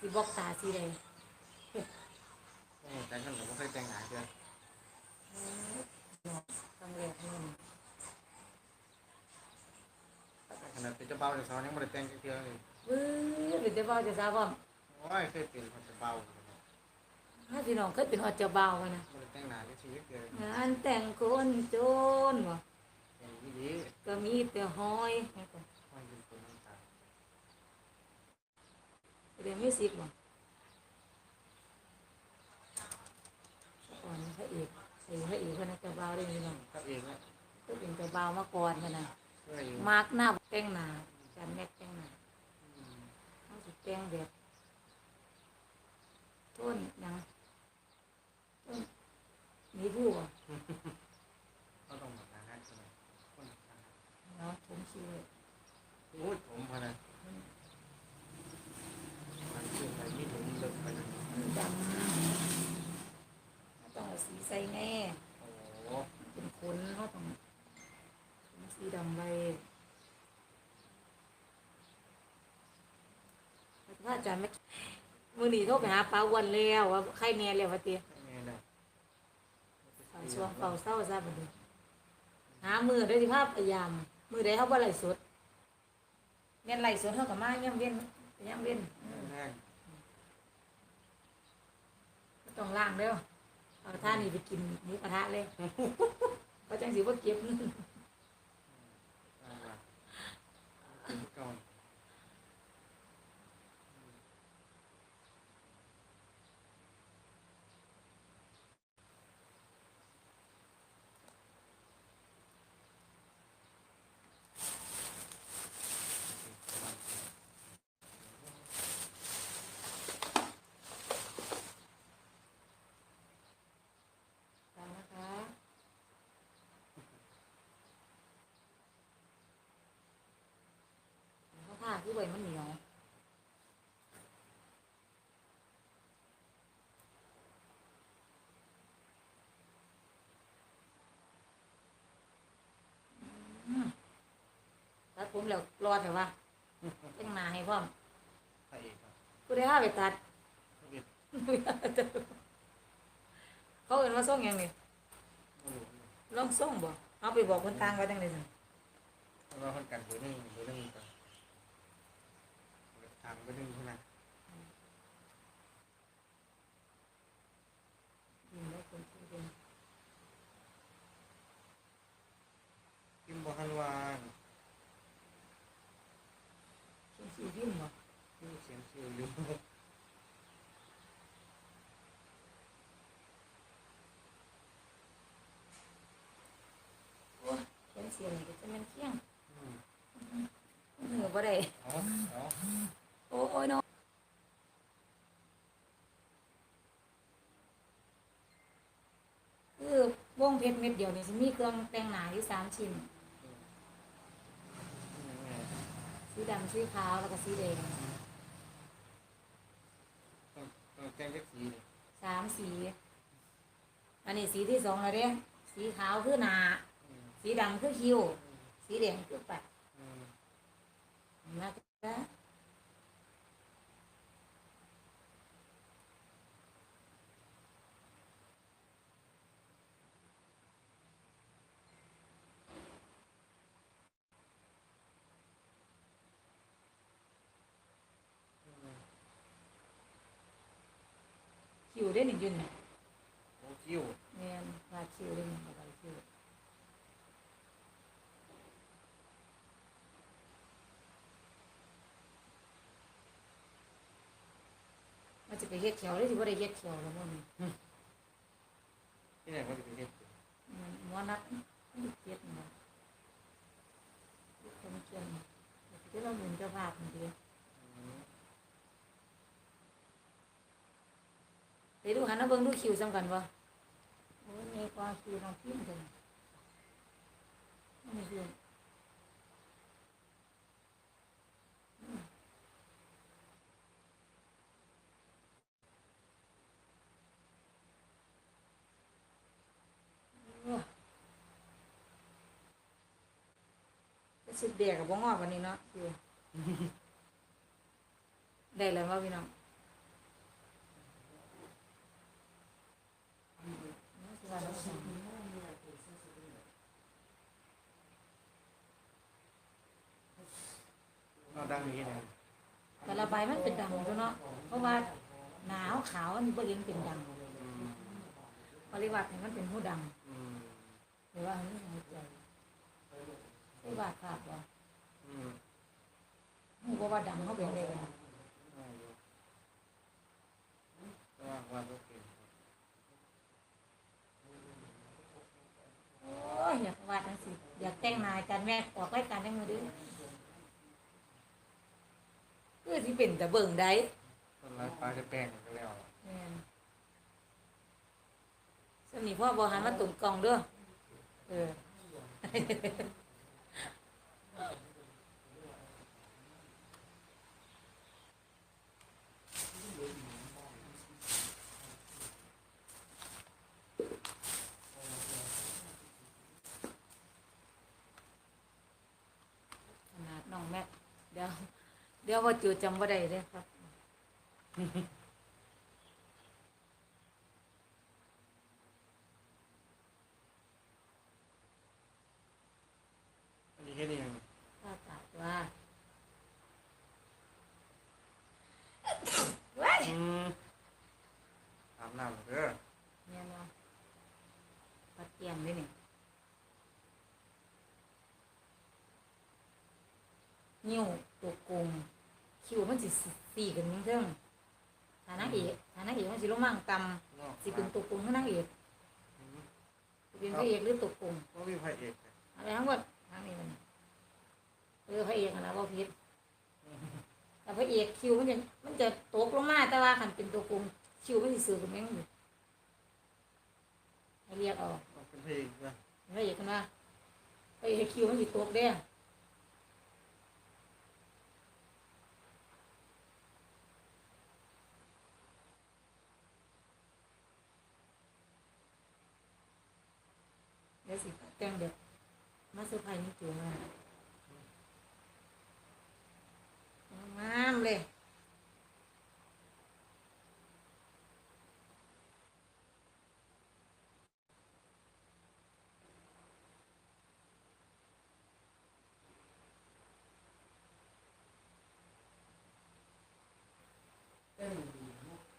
สีบอกตาสีใดโอ้แต่งกันผมไม่เคยแต่งหนาเดือนครั้งแรกนี่ขนาดเป็นเจ้าเบาเจ้าสาวยังไม่ได้แต่งเทื่อเลยวื้อเป็นเจ้าบ่าวเจะทราบว่าโอ้ยเคยเป็นคนเจ้าเบาถ้าพี่น้องเคยเป็นฮอดเจ้าบ่าวอะนะไม่ได้แต่งหนาในชีวิตเลยงานแต่งคนโจรบ่แต่งดีก็มีแต่ห้อยให้ก่อน ๆมันเป็นคนน้ำตา เรียนมิวสิกบ่ก่อนพระเอกใส่พระเอกคนนั้นเจ้าบ่าวได้พี่น้องครับเองนะก็เป็นเจ้าบ่าวมาก่อนกันนะช่วยอยู่มาร์กหน้าแต่งหน้าการแม็กแต่งหน้าเขาสิแต่งแบบต้นหยังต้นมีผู้บ่ก็ต้องแบบนั้นใช่ไหมคน เนาะผมชื่อ โอ้ยผมพอนะมันขึ้นไปที่ผมเลิกไปเลย ดำต้องเอาสีใส่แน่ โอ้โห เป็นขนเขาต้องขนสีดำไว้พระ อาจารย์ไม่มือหนีโทรไปหาป้าอ้วันแล้วว่าใครแน่แล้ววะเตี้ยไม่ไงนะเฝ้าช่วงเฝ้าเศร้าซะบัดนี้หามือได้ที่ภาพพยายาม มือใดเขาบ่ไหลฟ์สดเงี้ยไหลฟ์สดเท่ากับมาย่ำเว้นย่ำเว้นแม่งก็ต้องล้างเด้อเอาท่านี่ไปกินหมูกระทะเลยเพราะจังสิว่าเก็บเงิน เอาล่ะกินก่อน ตามนะคะเขาผ้าคือใบมันเหนียวอืมตัด ผมแล้วรอดแต่ว่าแต่งหน้าให้พร้อมพระเอกครับกูได้ห้าไปตัด พระเอกเขาเอินว่าส่งหยังนี่ไม่รู้ลองส่งบ่เอาไปบอกคนต่างไว้จังได๋ซั่นเพราะว่าคนกันเบอร์หนึ่งเบอร์หนึ่งก่อนทางเบอร์หนึ่งใช่ไหม ยินได้คนที่เรียน พิมพ์บอฮันวาน เขียนสีพิมพ์บ่ พิมพ์เสียงซิวอยู่ โอ้ยเขียนเสียงนี่ก็จะแม่นเที่ยง อืม มือบ่ ได้เอาเอาโอ้ยเนาะคือวงเพชรเม็ดเดียวนี่สิมีเครื่องแต่งหน้าอยู่สามชิ้น สีดำสีขาวแล้วก็สีแดงต้องต้องแจ้งเล็กสีเลยสามสี อันนี้สีที่สองแล้วเด้สีขาวคือหน้าอืมสีดำคือคิ้ว สีแดงคือปัดอืม มาจ้ะอืมคิ้วได้หนึ่งอยืนเนี่ย โอ้คิ้ว เนี่ยวาดคิ้ว ได้หนึ่งวาดคิ้วมันจะไปเฮ็ดเขียวได้สิว่าได้เฮ็ดเขียวแล้วมันที่ไหนก็จะเป็นเล็กมันหมอนัดมันเฮ็ดมาคนเขียนที่เราหมุนเจ้าภาพมันเดียวอืมไปดูหันมาเบิ่งดูคิวสำคัญบ่โอ้ยมีกว่าคิวน้องพิมพ์กันนี่คืออื สุดเดียกับบ้องอกวันนี้เนาะอยู่ได้แล้วว่าพี่น้องเราดังนี้นะแต่ละใบมันเป็นดังด้วเนาะเพราะว่าหนาวขาวอันนี้ก็ยังเป็นดังปริวัติมันเป็นหูดังหรือว่าหัวใจ ปริวัติขาดว่าอืมหูบ่ว่าดังเขาเป็นอะไรกันได้อยู่ก็ว่าว่าโอเคโอ้ยอยากวาดจังสิอยากแต่งหนายกันแม่ออกรายการได้มือดื้อคือสิเป็นแต่เบิ่งได้คนร้ายปลาจะแป้งก็แล้วแม่นสมีพ่อบ่หันมาตุ่มกล่องเด้อเออ ขนาดน้องแม็กเดี๋ยว เดี๋ยวว่าจูจำว่าได้เลยครับ อันนี้แค่นี้เองถ้าตัดว่าว้ายอืมอาบน้ำเด้อเนี่ยเนาะปัดเตียงด้วยนี่นิ้วตัวกลมคิวมัน สิสีกันยิ่งเทิงฐานะเอกฐานะเอกมันสิลงมั่งตนอกำสิเป็นตัวกลมขึ้นนั่งเอกอืมสิเป็นพระเอกหรือตัวกลมก็มีพระเอกอะไรทั้งหมดทั้งนี้มันเออพระเอกอะนะว่าพิษแต่พระเอกคิวมันจะมันจะตกลงมาแต่ว่าขันเป็นตัวกลมคิวมันจะสื่อกันแม่งอยู่ให้เรียกเอาก็เป็นพระเอกนะพระเอกกันว่าพระเอกคิวมันจะตกเด้อเดี๋ยวสิ แต่งเด็กมาเซอร์ไพรส์นี่ตัวมางามเลย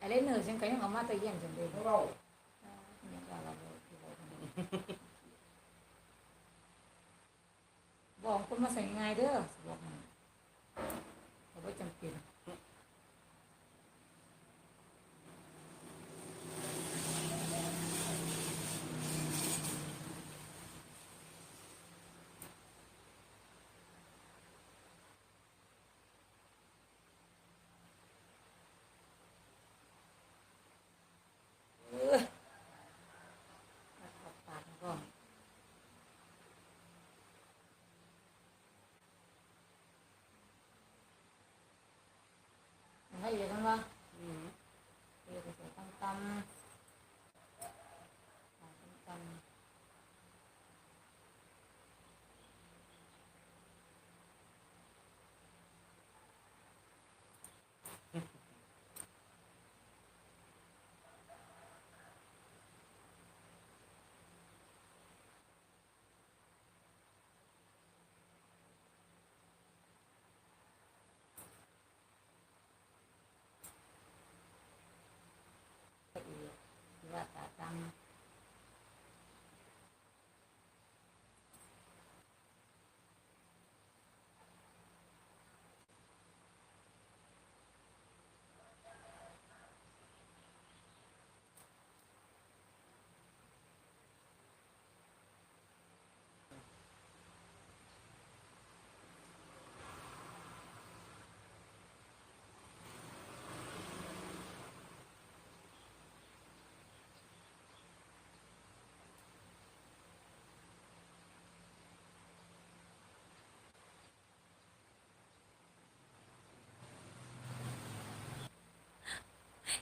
อะไรเนอฉันก็ยังเอามาแตะเยี่ยมจังเลย เรา ยังว่าเราบ่ที่บอกกันนี่บอกคน มาใส่ง่ายเด้อ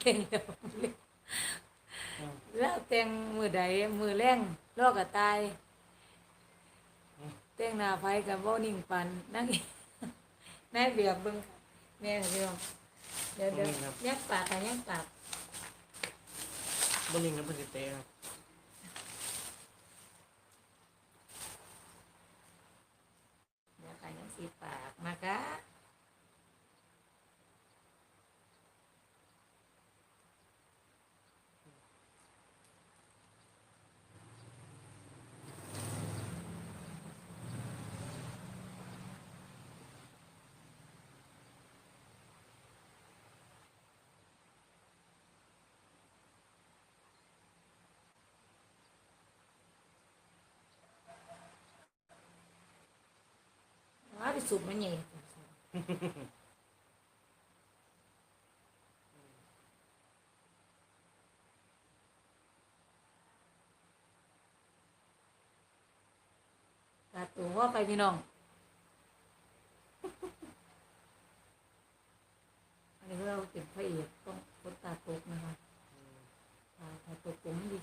เก่งแล้วแล้วแต่งมือใดมือแรงลอกกระตาย แต่งหน้าไฟกับว่านิ่งฟันนั่งนายเบียบเบิ้งแม่เดียวเดี๋ยวเดี๋ยวยักปากค่ะยักปากบนิ่งครับเพิ่นเตะครับเดี๋ก่ยักสีปากมากะ สุดมันใหญ่ตาตัวว่าไปพี่น้อง อันนี้เราเป็นพระเอกต้องคนตาตกนะคะตาตาตกผมดี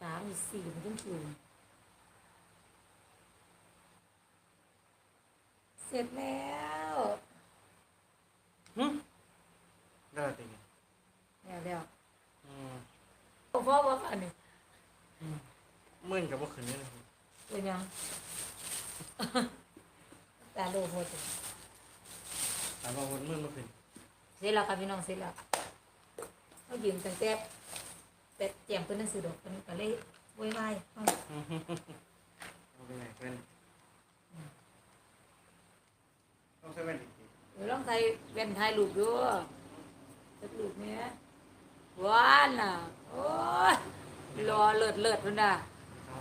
ตามีสีมันต้องสูง เสร็จแล้วหึได้แล้วติเนี่ยแล้วแล้วอืมพ่อว่าอันนี้มื่นกับว่าขึ้นนี่นะเป็นยัง ตาโลโหดถามว่าคนมื่นมาขึ้นเสร็จแล้วค่ะพี่น้องเสร็จแล้วเขายืมตั้งแต่แต่แจมตัวหนังสือดอกมันก็เลยไว้ไว้เอา เอาไปไหนเพื่อน ต้องใช้แว่นอีกทีเดี๋ยวลองใส่แว่นถ่ายรูปดูสักรูปเนี้ยว้านน่ะ โอ้ยรอเลิศเลิศพุ่นน่ะ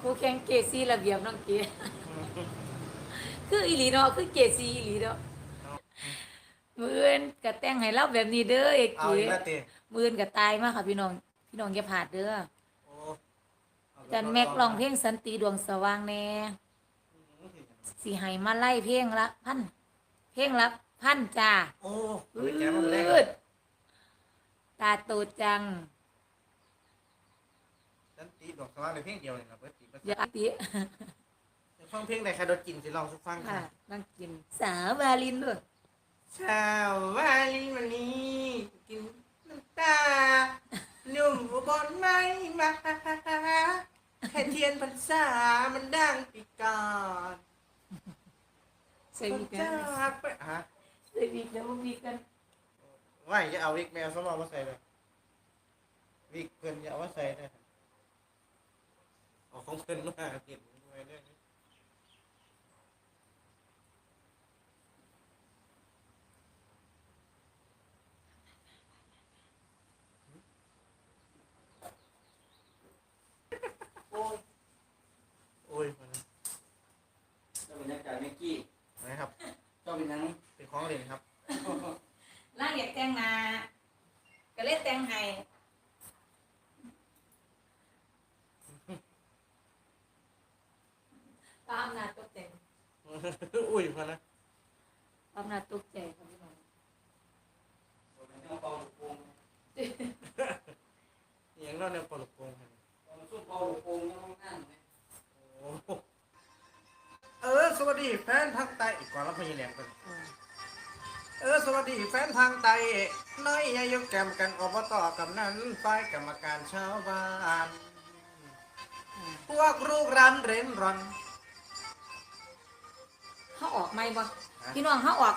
ผู้แข่งเกซีระเบียบน้องเก๋คืออีหลีเนาะคือเกซีอีหลีเนาะมืออื่นก็แต่งให้เราแบบนี้เด้อเอกเอาเก๋อีกแล้วติมืออื่นก็ตายมากค่ะพี่น้อง พี่น้องอย่าพลาดเด้อโอ้เอาไปจันแม็กลองเพลงสันติดวงสว่างแน่สิให้มาไล่เพลงละพัน เพลงละพันจ้าโอ้อืเอาไปแก้มันแรกดตาโตจังฉันตีดอกสว่างในเพลงเดียวเลยนะเพื่อตีภาอย่าษาติฟังเพลงไหนใครโดนกินสิลองสักฟังค่ะค่ะนั่งกิน สาววาลินด้วยชาววาลินวันนี้กินน้ำตาหนุ่มอุบลไม่มาแค่เทียนพรรษามันดังปีก่อนใส่วิกนะากไปฮะใส่วิกแล้ววิกกันว่าจะเอาวิกแมวสมองมาใส่เลยวิกเพิ่นจะเอามาใส่เลยเอาของเพิ่นมาเก็บไว้ได้โอ้ยโอ้ยมัน เจ้าเป็นนักการเมกกี้ นะครับ เจ้าเป็นนัง เป็นของเล่นครับร่างอยากแต่งหนาก็เลยแต่งให้ตามหนาตกใจอุ้ยพอนะตามหนาตกใจครับพี่น้องเจ้าเป็นนักเป่าลูกโป่งอย่างเราเนี่ยปลุกโป่งครับตอนสู้เป่าลูกโป่งยังต้องนั่งเลยโอ้โหเออ สวัสดีแฟนทางใต้อีกก่อนแล้วพยายามกันอ่า เออสวัสดีแฟนทางใต้น้อยยายกแกมกันอบตกับนั้นฝ่ายกรรมการชาวบ้านอ่าพวกลูกร้านเร้นรอนเขาออกไหมบ่พี่น้องเขาออก